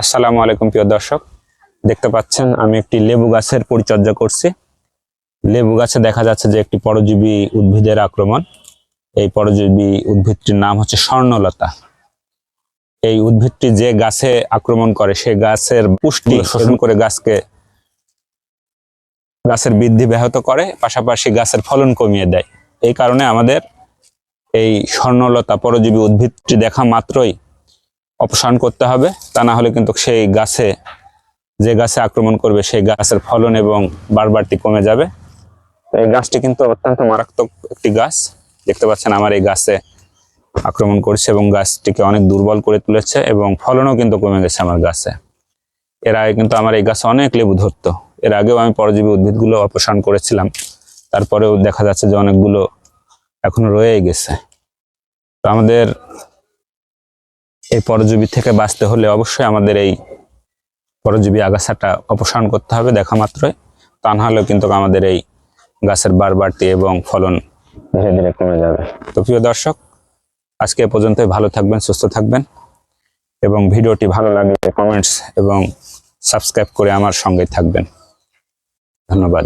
আসসালামু আলাইকুম প্রিয় দর্শক। দেখতে পাচ্ছেন আমি একটি লেবু গাছের পরিচর্যা করছি। লেবু গাছে দেখা যাচ্ছে যে একটি পরজীবী উদ্ভিদের আক্রমণ। এই পরজীবী উদ্ভিদটির নাম হচ্ছে স্বর্ণলতা। এই উদ্ভিদটি যে গাছে আক্রমণ করে সে গাছের পুষ্টি শোষণ করে গাছকে গাছের বৃদ্ধি ব্যাহত করে পাশাপাশি গাছের ফলন কমিয়ে দেয়। এই কারণে আমাদের এই স্বর্ণলতা পরজীবী উদ্ভিদটি দেখা মাত্রই অপসারণ করতে হবে। তা না হলে কিন্তু সেই গাছে, যে গাছে আক্রমণ করবে সেই গাছের ফলন এবং বারবারটি কমে যাবে। এই গাছটি কিন্তু অত্যন্ত মারাত্মক একটি গাছ। দেখতে পাচ্ছেন আমার এই গাছে আক্রমণ করছে এবং গাছটিকে অনেক দুর্বল করে তুলেছে এবং ফলনও কিন্তু কমে গেছে আমার গাছে। এর আগে কিন্তু আমার এই গাছে অনেক লেবু ধরতো। এর আগেও আমি পরজীবী উদ্ভিদগুলো অপসারণ করেছিলাম। তারপরেও দেখা যাচ্ছে যে অনেকগুলো এখনও রয়েই গেছে। তো আমাদের এই পরজীবী থেকে বাঁচতে হলে অবশ্যই আমাদের এই পরজীবী আগাছাটা অপসারণ করতে হবে দেখা মাত্রই। তা না হলেও কিন্তু আমাদের এই গাছের বার বাড়তি এবং ফলন ধীরে ধীরে কমে যাবে। তো প্রিয় দর্শক, আজকে এ পর্যন্তই। ভালো থাকবেন, সুস্থ থাকবেন এবং ভিডিওটি ভালো লাগলে কমেন্টস এবং সাবস্ক্রাইব করে আমার সঙ্গে থাকবেন। ধন্যবাদ।